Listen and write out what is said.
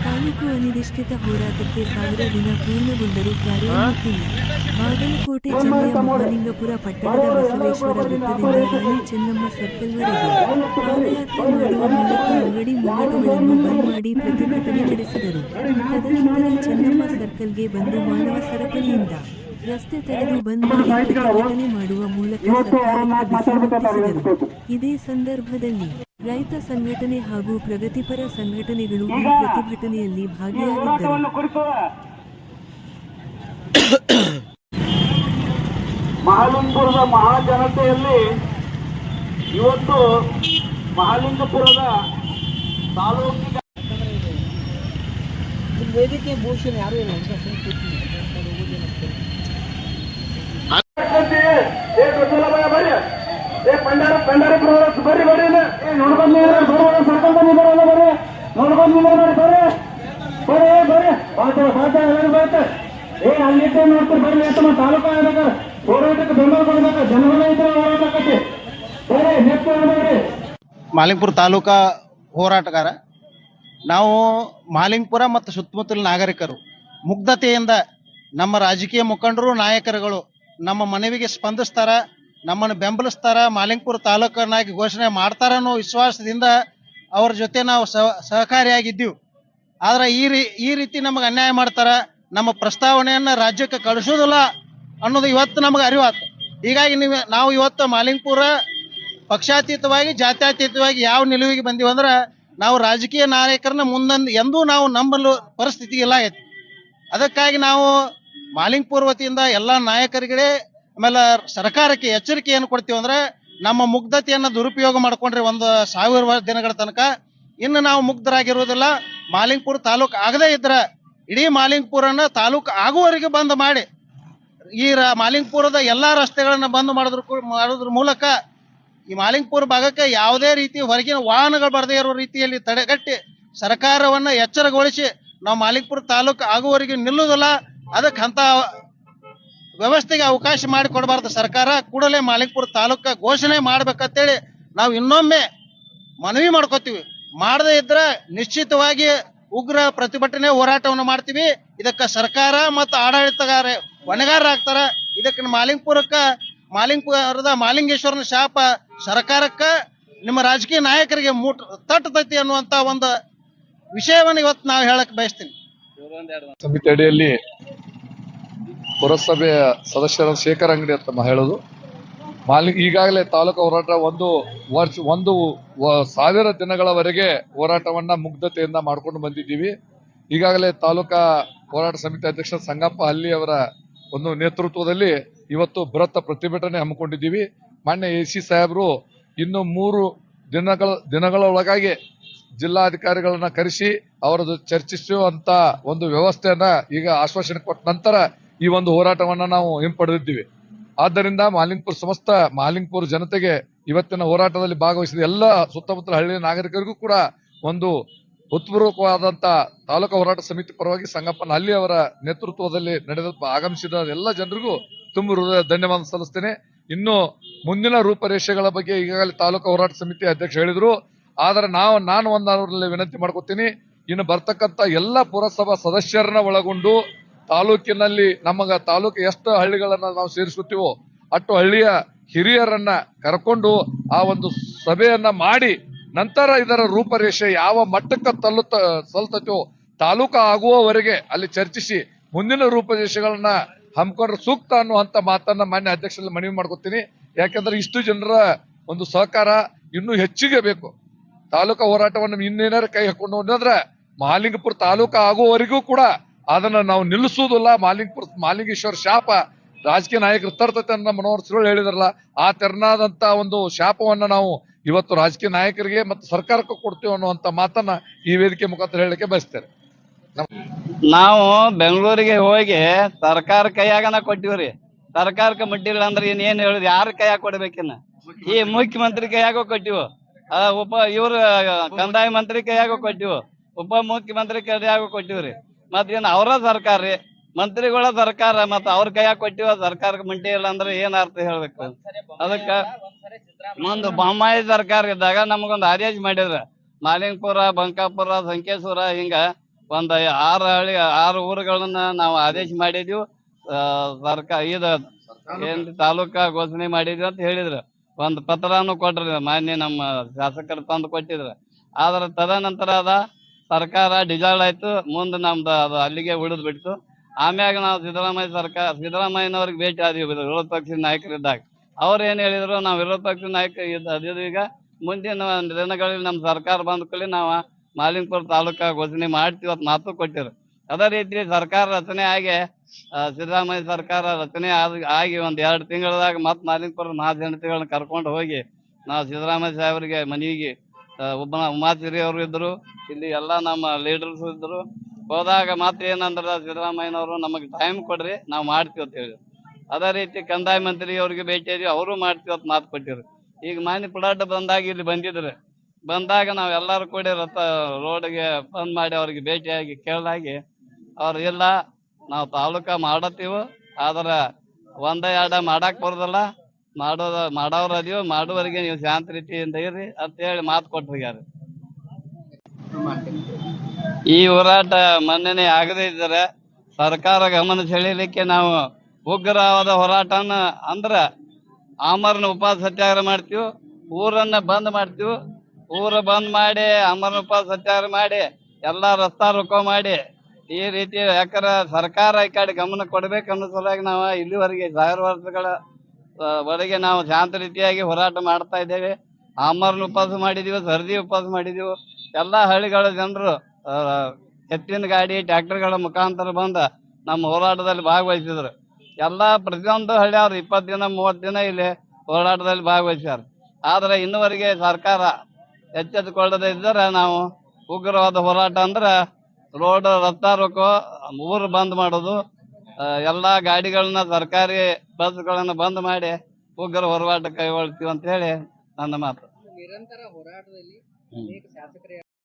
ತಾಲೂಕು ಅನಿರ್ದಿಷ್ಟ ಹೋರಾಟಕ್ಕೆ ಸಾವಿರ ದಿನ ಪೂರ್ಣಗೊಂಡರೂ ಕಾರ್ಯನಿರ್ತಿಲ್ಲ ಬಾಗಲಕೋಟೆ ಜಿಲ್ಲೆಯ ಮಹಾಲಿಂಗಪುರ ಪಟ್ಟಣದ ಬಸವೇಶ್ವರ ವೃತ್ತದಿಂದ ರಾಣಿ ಚೆನ್ನಮ್ಮ ಸರ್ಕಲ್ವರೆಗೆ ಪಾದಯಾತ್ರೆ ಮಾಡುವ ಮೂಲಕ ಅಂಗಡಿ ಮುಂಗಡಗಳನ್ನು ಬಂದ್ ಮಾಡಿ ಪ್ರತಿಭಟನೆ ನಡೆಸಿದರು. ತದನಂತರ ಚೆನ್ನಮ್ಮ ಸರ್ಕಲ್ಗೆ ಬಂದು ಮಾನವ ಸರಪಳಿಯಿಂದ ರಸ್ತೆ ತಡೆದು ಬಂದ್ ಮಾಡಿ ಪ್ರತಿಭಟನೆ ಮಾಡುವ ಮೂಲಕ ಸರ್ಕಾರಕ್ಕೆ ಬಿಸಿ ಮುಟ್ಟಿಸಿದರು ಇದೇ ಸಂದರ್ಭದಲ್ಲಿ ರೈತ ಸಂಘಟನೆ ಹಾಗೂ ಪ್ರಗತಿಪರ ಸಂಘಟನೆಗಳು ಈ ಪ್ರತಿಭಟನೆಯಲ್ಲಿ ಭಾಗಿಯಾಗಿದ್ದರು. ಮಹಾಲಿಂಗಪುರದ ಮಹಾಜನತೆಯಲ್ಲಿ ಇವತ್ತು ಮಹಾಲಿಂಗಪುರದ ತಾಲೂಕಿನ ವೇದಿಕೆ ಭೂಷಣ ಯಾರು ಇಲ್ಲ ಬರ್ರಿ ಏ ಪಂಡಾರ ಪಂಡಾರ ಪ್ರವಾಸ ಬರ್ರಿ ಬರ್ರಿ ಮಾಲಿಂಗ್ಪುರ ತಾಲೂಕಾ ಹೋರಾಟಗಾರ. ನಾವು ಮಾಲಿಂಗ್ಪುರ ಮತ್ತು ಸುತ್ತಮುತ್ತಲ ನಾಗರಿಕರು, ಮುಗ್ಧತೆಯಿಂದ ನಮ್ಮ ರಾಜಕೀಯ ಮುಖಂಡರು, ನಾಯಕರುಗಳು ನಮ್ಮ ಮನವಿಗೆ ಸ್ಪಂದಿಸ್ತಾರ. ನಮ್ಮನ್ನು ಬೆಂಬಲಿಸ್ತಾರ, ಮಾಲಿಂಗ್ಪುರ ತಾಲೂಕನ್ನಾಗಿ ಘೋಷಣೆ ಮಾಡ್ತಾರ ಅನ್ನೋ ವಿಶ್ವಾಸದಿಂದ ಅವ್ರ ಜೊತೆ ನಾವು ಸಹ ಸಹಕಾರಿಯಾಗಿದ್ದೀವಿ. ಆದ್ರೆ ಈ ರೀ, ಈ ರೀತಿ ನಮಗೆ ಅನ್ಯಾಯ ಮಾಡ್ತಾರ, ನಮ್ಮ ಪ್ರಸ್ತಾವನೆಯನ್ನ ರಾಜ್ಯಕ್ಕೆ ಕಳಿಸೋದಿಲ್ಲ ಅನ್ನೋದು ಇವತ್ತು ನಮಗೆ ಅರಿವಾತು. ಹೀಗಾಗಿ ನೀವು, ನಾವು ಇವತ್ತು ಮಾಲಿಂಗ್ಪುರ ಪಕ್ಷಾತೀತವಾಗಿ, ಜಾತ್ಯಾತೀತವಾಗಿ ಯಾವ ನಿಲುವಿಗೆ ಬಂದೀವಿ ಅಂದ್ರೆ ನಾವು ರಾಜಕೀಯ ನಾಯಕರನ್ನ ಮುಂದೊಂದು ಎಂದೂ ನಾವು ನಂಬಲು ಪರಿಸ್ಥಿತಿ ಇಲ್ಲ ಆಗೈತಿ ಅದಕ್ಕಾಗಿ ನಾವು ಮಾಲಿಂಗ್ಪುರ ವತಿಯಿಂದ ಎಲ್ಲ ನಾಯಕರಿಗೆ ಆಮೇಲೆ ಸರ್ಕಾರಕ್ಕೆ ಎಚ್ಚರಿಕೆ ಏನು ಕೊಡ್ತೀವಿ ಅಂದ್ರೆ ನಮ್ಮ ಮುಗ್ಧತೆಯನ್ನು ದುರುಪಯೋಗ ಮಾಡ್ಕೊಂಡ್ರೆ ಒಂದು ಸಾವಿರ ದಿನಗಳ ತನಕ ಇನ್ನು ನಾವು ಮುಗ್ಧರಾಗಿರುವುದಿಲ್ಲ. ಮಾಲಿಂಗ್ಪುರ ತಾಲೂಕು ಆಗದೇ ಇದ್ರ ಇಡೀ ಮಾಲಿಂಗ್ಪುರನ ತಾಲೂಕು ಆಗುವವರೆಗೆ ಬಂದ್ ಮಾಡಿ. ಈ ಮಾಲಿಂಗ್ಪುರದ ಎಲ್ಲಾ ರಸ್ತೆಗಳನ್ನ ಬಂದ್ ಮಾಡೋದ್ರ ಮಾಡೋದ್ರ ಮೂಲಕ ಈ ಮಾಲಿಂಗ್ಪುರ ಭಾಗಕ್ಕೆ ಯಾವುದೇ ರೀತಿ ಹೊರಗಿನ ವಾಹನಗಳು ಬರದೇ ಇರುವ ರೀತಿಯಲ್ಲಿ ತಡೆಗಟ್ಟಿ ಸರ್ಕಾರವನ್ನ ಎಚ್ಚರಗೊಳಿಸಿ ನಾವು ಮಾಲಿಂಗ್ಪುರ ತಾಲೂಕು ಆಗುವವರೆಗೆ ನಿಲ್ಲುವುದಿಲ್ಲ. ಅದಕ್ಕೆ ಅಂತ ವ್ಯವಸ್ಥೆಗೆ ಅವಕಾಶ ಮಾಡಿಕೊಡಬಾರ್ದು. ಸರ್ಕಾರ ಕೂಡಲೇ ಮಾಲಿಕ್ಪುರ ತಾಲೂಕ ಘೋಷಣೆ ಮಾಡ್ಬೇಕಂತೇಳಿ ನಾವು ಇನ್ನೊಮ್ಮೆ ಮನವಿ ಮಾಡ್ಕೋತೀವಿ. ಮಾಡದೇ ಇದ್ರೆ ನಿಶ್ಚಿತವಾಗಿ ಉಗ್ರ ಪ್ರತಿಭಟನೆ ಹೋರಾಟವನ್ನು ಮಾಡ್ತೀವಿ. ಇದಕ್ಕೆ ಸರ್ಕಾರ ಮತ್ತು ಆಡಳಿತಗಾರ ಹೊಣೆಗಾರರಾಗ್ತಾರ ಇದಕ್ಕೆ ಮಾಲಿಂಗ್ಪುರಕ್ಕ, ಮಾಲಿಂಗ್ಪುರದ ಮಾಲಿಂಗೇಶ್ವರನ ಶಾಪ ಸರ್ಕಾರಕ್ಕ, ನಿಮ್ಮ ರಾಜಕೀಯ ನಾಯಕರಿಗೆ ಮುಟ್ ತಟ್ಟತೈತಿ ಅನ್ನುವಂತ ಒಂದು ವಿಷಯವನ್ನು ಇವತ್ತು ನಾವು ಹೇಳಕ್ ಬಯಸ್ತೀನಿ. ಪುರಸಭೆಯ ಸದಸ್ಯರ ಶೇಖರ್ ಅಂಗಡಿ ಅಂತ ಹೇಳೋದು. ಮಾಲಿ, ಈಗಾಗಲೇ ತಾಲೂಕು ಹೋರಾಟ ಒಂದು ವರ್ಷ, ಒಂದು ಸಾವಿರ ದಿನಗಳವರೆಗೆ ಹೋರಾಟವನ್ನು ಮುಗ್ಧತೆಯಿಂದ ಮಾಡ್ಕೊಂಡು ಬಂದಿದ್ದೀವಿ. ಈಗಾಗಲೇ ತಾಲೂಕಾ ಹೋರಾಟ ಸಮಿತಿ ಅಧ್ಯಕ್ಷ ಸಂಗಪ್ಪ ಹಲ್ಲಿ ಅವರ ಒಂದು ನೇತೃತ್ವದಲ್ಲಿ ಇವತ್ತು ಬೃಹತ್ ಪ್ರತಿಭಟನೆ ಹಮ್ಮಿಕೊಂಡಿದ್ದೀವಿ. ಮಾನ್ಯ ಎ ಸಿ ಸಾಹೇಬರು ಇನ್ನು ಮೂರು ದಿನಗಳ ದಿನಗಳ ಒಳಗಾಗಿ ಜಿಲ್ಲಾಧಿಕಾರಿಗಳನ್ನ ಕರೆಸಿ ಅವರದ್ದು ಚರ್ಚಿಸುವಂತ ಒಂದು ವ್ಯವಸ್ಥೆಯನ್ನ ಈಗ ಆಶ್ವಾಸನೆ ಕೊಟ್ಟ ನಂತರ ಈ ಒಂದು ಹೋರಾಟವನ್ನ ನಾವು ಹಿಂಪಡೆದಿದ್ದೀವಿ. ಆದ್ದರಿಂದ ಮಾಲಿಂಗ್ಪುರ್ ಸಮಸ್ತ ಮಾಲಿಂಗ್ಪುರ್ ಜನತೆಗೆ ಇವತ್ತಿನ ಹೋರಾಟದಲ್ಲಿ ಭಾಗವಹಿಸಿದ ಎಲ್ಲ ಸುತ್ತಮುತ್ತಲ ಹಳ್ಳಿಯ ನಾಗರಿಕರಿಗೂ ಕೂಡ ಒಂದು ಉತ್ಪೂರ್ವಕವಾದಂತ ತಾಲೂಕು ಹೋರಾಟ ಸಮಿತಿ ಪರವಾಗಿ ಸಂಗಪ್ಪನ ಅಲ್ಲಿ ಅವರ ನೇತೃತ್ವದಲ್ಲಿ ನಡೆದ ಆಗಮಿಸಿದ ಎಲ್ಲ ಜನರಿಗೂ ತುಂಬ ಹೃದಯ ಧನ್ಯವಾದ ಸಲ್ಲಿಸ್ತೇನೆ. ಇನ್ನು ಮುಂದಿನ ರೂಪರೇಷೆಗಳ ಬಗ್ಗೆ ಈಗಾಗಲೇ ತಾಲೂಕು ಹೋರಾಟ ಸಮಿತಿ ಅಧ್ಯಕ್ಷ ಹೇಳಿದ್ರು. ಆದರೆ ನಾವು, ನಾನು ಒಂದು ಅವರಲ್ಲಿ ವಿನಂತಿ ಮಾಡ್ಕೋತೀನಿ. ಇನ್ನು ಬರ್ತಕ್ಕಂಥ ಎಲ್ಲ ಪುರಸಭಾ ಸದಸ್ಯರನ್ನ ಒಳಗೊಂಡು ತಾಲೂಕಿನಲ್ಲಿ ನಮಗ ತಾಲೂಕು ಎಷ್ಟು ಹಳ್ಳಿಗಳನ್ನ ನಾವು ಸೇರಿಸುತ್ತೀವೋ ಅಷ್ಟು ಹಳ್ಳಿಯ ಹಿರಿಯರನ್ನ ಕರ್ಕೊಂಡು ಆ ಒಂದು ಸಭೆಯನ್ನ ಮಾಡಿ ನಂತರ ಇದರ ರೂಪರೇಷೆ ಯಾವ ಮಟ್ಟಕ್ಕೆ ತಲುತ್ತ ಸಲ್ತತೋ ತಾಲೂಕು ಆಗುವವರೆಗೆ ಅಲ್ಲಿ ಚರ್ಚಿಸಿ ಮುಂದಿನ ರೂಪರೇಷೆಗಳನ್ನ ಹಮ್ಮಿಕೊಂಡ್ರೆ ಸೂಕ್ತ ಅನ್ನುವಂತ ಮಾತನ್ನ ಮಾನ್ಯ ಅಧ್ಯಕ್ಷರಲ್ಲಿ ಮನವಿ ಮಾಡ್ಕೊತೀನಿ. ಯಾಕಂದ್ರೆ ಇಷ್ಟು ಜನರ ಒಂದು ಸಹಕಾರ ಇನ್ನೂ ಹೆಚ್ಚಿಗೆ ಬೇಕು. ತಾಲೂಕಾ ಹೋರಾಟವನ್ನು ಇನ್ನೇನಾರು ಕೈ ಹಾಕೊಂಡು ಹೋದ್ರೆ ಮಹಾಲಿಂಗಪುರ ತಾಲೂಕು ಆಗುವವರೆಗೂ ಕೂಡ ಅದನ್ನ ನಾವು ನಿಲ್ಲಿಸುವುದಿಲ್ಲ. ಮಾಲಿಂಗಪುರ ಮಾಲಿಂಗೇಶ್ವರ ಶಾಪ ರಾಜಕೀಯ ನಾಯಕರು ತರ್ತತೆ ಅಂತ ಮನೋಹರ್ ಸುಳ್ಳು ಹೇಳಿದ್ರಲ್ಲ, ಆ ತೆರನಾದಂತ ಒಂದು ಶಾಪವನ್ನ ನಾವು ಇವತ್ತು ರಾಜಕೀಯ ನಾಯಕರಿಗೆ ಮತ್ತು ಸರ್ಕಾರಕ್ಕೂ ಕೊಡ್ತೀವಿ ಅನ್ನುವಂತ ಮಾತನ್ನ ಈ ವೇದಿಕೆ ಮುಖಾಂತರ ಹೇಳಲಿಕ್ಕೆ ಬಯಸ್ತೇನೆ. ನಾವು ಬೆಂಗಳೂರಿಗೆ ಹೋಗಿ ಸರ್ಕಾರ ಕೈಯಾಗನ ಕೊಟ್ಟಿವ್ರಿ. ಸರ್ಕಾರಕ್ಕೆ ಮುಟ್ಟಿಲ್ಲ ಅಂದ್ರೆ ಇನ್ನೇನು ಹೇಳುದು? ಯಾರ ಕೈಯಾಗ ಕೊಡ್ಬೇಕಿನ್ನ ಈ ಮುಖ್ಯಮಂತ್ರಿ ಕೈಯಾಗ ಕೊಟ್ಟಿವು. ಉಪ, ಇವ್ರ, ಕಂದಾಯ ಮಂತ್ರಿ ಕೈಯಾಗ ಕೊಟ್ಟಿವು. ಉಪ ಮುಖ್ಯಮಂತ್ರಿ ಕೈಯಾಗ ಕೊಟ್ಟಿವ್ರಿ. ಮತ್ ಏನ್ ಅವರ ಸರ್ಕಾರ ರೀ, ಮಂತ್ರಿಗಳ ಸರ್ಕಾರ ಮತ್ ಅವ್ರ ಕೈಯಾಗ ಕೊಟ್ಟಿವ ಸರ್ಕಾರಕ್ಕೆ ಮಂಟಿ ಇಲ್ಲ ಅಂದ್ರೆ ಏನ್ ಅರ್ಥ ಹೇಳ್ಬೇಕು? ಅದಕ್ಕ ಒಂದು ಬೊಮ್ಮಾಯಿ ಸರ್ಕಾರ ಇದ್ದಾಗ ನಮಗೊಂದು ಆದೇಶ ಮಾಡಿದ್ರ. ಮಾಲಿಂಗಪುರ, ಬಂಕಾಪುರ, ಸಂಕೇಶ್ವರ ಹಿಂಗ ಒಂದ್ ಆರು ಹಳ್ಳಿ, ಆರು ಊರುಗಳನ್ನ ನಾವು ಆದೇಶ ಮಾಡಿದ್ವಿ. ಸರ್ಕಾರ ಇದ ಏನ್ ತಾಲೂಕಾ ಘೋಷಣೆ ಮಾಡಿದ್ವಿ ಅಂತ ಹೇಳಿದ್ರು. ಒಂದ್ ಪತ್ರನು ಕೊಟ್ರಿ ಮಾನ್ಯ ನಮ್ಮ ಶಾಸಕರು ತಂದು ಕೊಟ್ಟಿದ್ರು. ಆದ್ರ ತದನಂತರ ಅದ ಸರ್ಕಾರ ಡಿಜಾಲ್ಡ್ ಆಯ್ತು, ಮುಂದೆ ನಮ್ದು ಅದು ಅಲ್ಲಿಗೆ ಉಳಿದ್ ಬಿಡ್ತು. ಆಮ್ಯಾಗ ನಾವು ಸಿದ್ದರಾಮಯ್ಯ ಸರ್ಕಾರ, ಸಿದ್ದರಾಮಯ್ಯನವ್ರಿಗೆ ಭೇಟಿ ಆದ್ವಿ ವಿರೋಧ ಪಕ್ಷದ ನಾಯಕರಿದ್ದಾಗ ಅವ್ರು ಏನ್ ಹೇಳಿದ್ರು, ನಾವು ವಿರೋಧ ಪಕ್ಷದ ನಾಯಕ ಈಗ ಮುಂದಿನ ದಿನಗಳಲ್ಲಿ ನಮ್ಮ ಸರ್ಕಾರ ಬಂದ ಕೂಡಲೇ ನಾವು ಮಾಲಿನ್ಪುರ ತಾಲೂಕಾ ಘೋಷಣೆ ಮಾಡ್ತೀವಿ ಅಂತ ಮಾತು ಕೊಟ್ಟಿರು. ಅದೇ ರೀತಿ ಸರ್ಕಾರ ರಚನೆ ಆಗಿ ಸಿದ್ದರಾಮಯ್ಯ ಸರ್ಕಾರ ರಚನೆ ಆಗಿ ಒಂದ್ ಎರಡು ತಿಂಗಳದಾಗ ಮತ್ ಮಾಲಿನ್ಪುರ ಮಹಾಜನತೆಗಳನ್ನ ಕರ್ಕೊಂಡು ಹೋಗಿ, ನಾವು ಸಿದ್ದರಾಮಯ್ಯ ಸಾಹೇಬರಿಗೆ ಮನೆಗೆ ಒಬ್ಬ ಉಮಾಚಿರಿ ಅವರು ಇದ್ರು ಇಲ್ಲಿ ಎಲ್ಲ ನಮ್ಮ ಲೀಡರ್ಸ್ ಇದ್ರು ಹೋದಾಗ ಮಾತ್ರ ಏನಂದ್ರೆ, ಸಿದ್ದರಾಮಯ್ಯನವರು ನಮಗೆ ಟೈಮ್ ಕೊಡ್ರಿ, ನಾವು ಮಾಡ್ತೀವಿ ಅಂತ ಹೇಳಿ ಅದೇ ರೀತಿ ಕಂದಾಯ ಮಂತ್ರಿ ಅವ್ರಿಗೆ ಭೇಟಿ ಆದ್ವಿ ಅವರು ಮಾಡ್ತೀವಿ ಅಂತ ಮಾತು ಕೊಟ್ಟಿರು ಈಗ ಮಾನ್ಯ ಪುಡಾಟ ಬಂದಾಗ ಇಲ್ಲಿ ಬಂದಿದ್ರು. ಬಂದಾಗ ನಾವು ಎಲ್ಲಾರು ಕೂಡಿ ರಥ, ರೋಡ್ಗೆ ಬಂದ್ ಮಾಡಿ ಅವ್ರಿಗೆ ಭೇಟಿಯಾಗಿ ಕೇಳಲಾಗಿ ಅವ್ರು, ಇಲ್ಲ, ನಾವು ತಾಲೂಕ ಮಾಡತ್ತೀವಿ, ಆದ್ರೆ ಒಂದ ಎರಡ ಮಾಡಾಕ್ ಬರೋದಲ್ಲ. ಮಾಡೋದ ಮಾಡೋರ್ ಅದೀವಿ ಮಾಡುವವರಿಗೆ ನೀವು ಶಾಂತ ರೀತಿಯಿಂದ ಇರ್ರಿ ಅಂತ ಹೇಳಿ ಮಾತು ಹೋಗ್ಯಾರ ಈ ಹೋರಾಟ ಮನ್ನಣೆ ಆಗದೇ ಇದ್ದರೆ ಸರ್ಕಾರ ಗಮನ ಸೆಳೀಲಿಕ್ಕೆ ನಾವು ಉಗ್ರವಾದ ಹೋರಾಟನ ಅಂದ್ರ ಅಮರನ ಉಪವಾಸ ಸತ್ಯಾಗ್ರಹ ಮಾಡ್ತೀವಿ, ಊರನ್ನ ಬಂದ್ ಮಾಡ್ತೀವಿ, ಊರ ಬಂದ್ ಮಾಡಿ ಅಮರನ ಉಪವಾಸ ಸತ್ಯಾಗ್ರಹ ಮಾಡಿ, ಎಲ್ಲಾ ರಸ್ತಾ ರುಕೋ ಮಾಡಿ, ಈ ರೀತಿ ಯಾಕಂದ್ರ ಸರ್ಕಾರ ಈ ಕಡೆ ಗಮನ ಕೊಡ್ಬೇಕು ಸಲುವಾಗಿ ನಾವು ಇಲ್ಲಿವರೆಗೆ ಸಾವಿರ ವರ್ಷಗಳ ವರೆಗೆ ನಾವು ಶಾಂತ ರೀತಿಯಾಗಿ ಹೋರಾಟ ಮಾಡ್ತಾ ಇದ್ದೇವೆ. ಆಮರ್ನ ಉಪವಾಸ ಮಾಡಿದೀವಿ, ಸರದಿ ಉಪವಾಸ ಮಾಡಿದೀವಿ. ಎಲ್ಲಾ ಹಳ್ಳಿಗಳ ಜನರು ಎತ್ತಿನ ಗಾಡಿ, ಟ್ರ್ಯಾಕ್ಟರ್ಗಳ ಮುಖಾಂತರ ಬಂದ ನಮ್ಮ ಹೋರಾಟದಲ್ಲಿ ಭಾಗವಹಿಸಿದ್ರು. ಎಲ್ಲಾ ಪ್ರತಿಯೊಂದು ಹಳ್ಳಿ ಅವ್ರು ಇಪ್ಪತ್ತು ದಿನ, ಮೂವತ್ತು ದಿನ ಇಲ್ಲಿ ಹೋರಾಟದಲ್ಲಿ ಭಾಗವಹಿಸ್ಯಾರ. ಆದ್ರೆ ಇನ್ನುವರೆಗೆ ಸರ್ಕಾರ ಎಚ್ಚೆತ್ತುಕೊಳ್ಳದೆ ಇದ್ದರೆ ನಾವು ಉಗ್ರವಾದ ಹೋರಾಟ ಅಂದ್ರೆ ರೋಡ್ ರಸ್ತಾ ರೋಕೋ, ಊರು ಬಂದ್ ಮಾಡೋದು ಎಲ್ಲಾ ಗಾಡಿಗಳನ್ನ ಸರ್ಕಾರಿ ಬಸ್ಗಳನ್ನ ಬಂದ್ ಮಾಡಿ ಉಗ್ರ ಹೋರಾಟ ಕೈಗೊಳ್ತೀವಿ ಅಂತ ಹೇಳಿ ನನ್ನ ಮಾತು ನಿರಂತರ ಹೋರಾಟದಲ್ಲಿ. ಅನೇಕ ಶಾಸಕರು